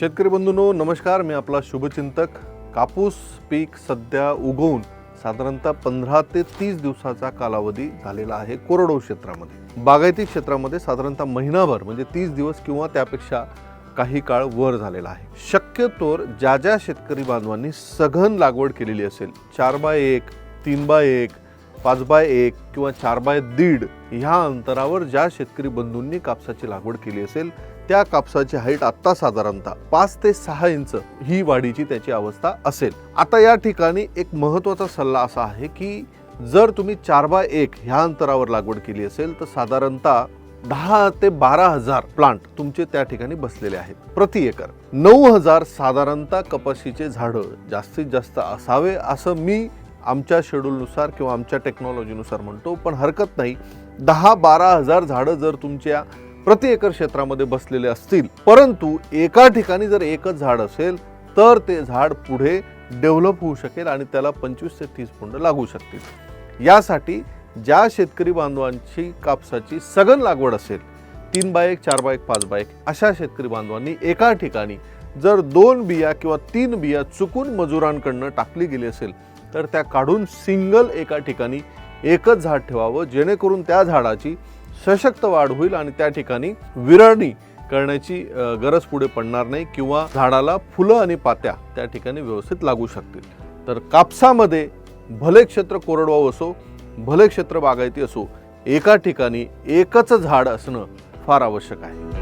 शेतकरी बंधूंनो नमस्कार. मी आपला शुभचिंतक. कापूस पीक सध्या उगवून साधारणतः पंधरा ते तीस दिवसाचा कालावधी झालेला आहे कोरडवाहू क्षेत्रामध्ये. बागायती क्षेत्रामध्ये साधारणतः महिनाभर म्हणजे तीस दिवस किंवा त्यापेक्षा काही काळ वर झालेला आहे. शक्यतोर ज्या ज्या शेतकरी बांधवांनी सघन लागवड केलेली असेल चार बाय एक तीन बाय एक पाच बाय एक किंवा चार बाय दीड ह्या अंतरावर ज्या शेतकरी बंधूंनी कापसाची लागवड केली असेल त्या कापसाची हाईट आत्ता साधारणतः पाच ते सहा इंच ही वाढीची त्याची अवस्था असेल. आता या ठिकाणी एक महत्त्वाचा सल्ला असा आहे की जर तुम्ही चार बाय एक ह्या अंतरावर लागवड केली असेल तर साधारणतः दहा ते बारा हजार प्लांट तुमचे त्या ठिकाणी बसलेले आहेत. प्रति एकर. नऊ हजार साधारणतः कपाशीचे झाडं जास्तीत जास्त असावे असं मी आमच्या शेड्यूलनुसार किंवा आमच्या टेक्नॉलॉजीनुसार म्हणतो पण हरकत नाही. दहा बारा हजार झाडं जर तुमच्या प्रति एकर क्षेत्रामध्ये बसलेले असतील परंतु एका ठिकाणी जर एकच झाड असेल तर ते झाड पुढे डेव्हलप होऊ शकेल आणि त्याला पंचवीस ते तीस पुंड लागू शकतील. यासाठी ज्या शेतकरी बांधवांची कापसाची सघन लागवड असेल तीन बाय एक चार बाय एक पाच बाय एक अशा शेतकरी बांधवांनी एका ठिकाणी जर दोन बिया किंवा तीन बिया चुकून मजुरांकडनं टाकली गेली असेल तर त्या काढून सिंगल एका ठिकाणी एकच झाड ठेवावं जेणेकरून त्या झाडाची सशक्त वाढ होईल आणि त्या ठिकाणी विरळणी करण्याची गरज पुढे पडणार नाही किंवा झाडाला फुलं आणि पात्या त्या ठिकाणी व्यवस्थित लागू शकतील. तर कापसामध्ये भले क्षेत्र कोरडवाहू असो भले क्षेत्र बागायती असो एका ठिकाणी एकच झाड असणं फार आवश्यक आहे.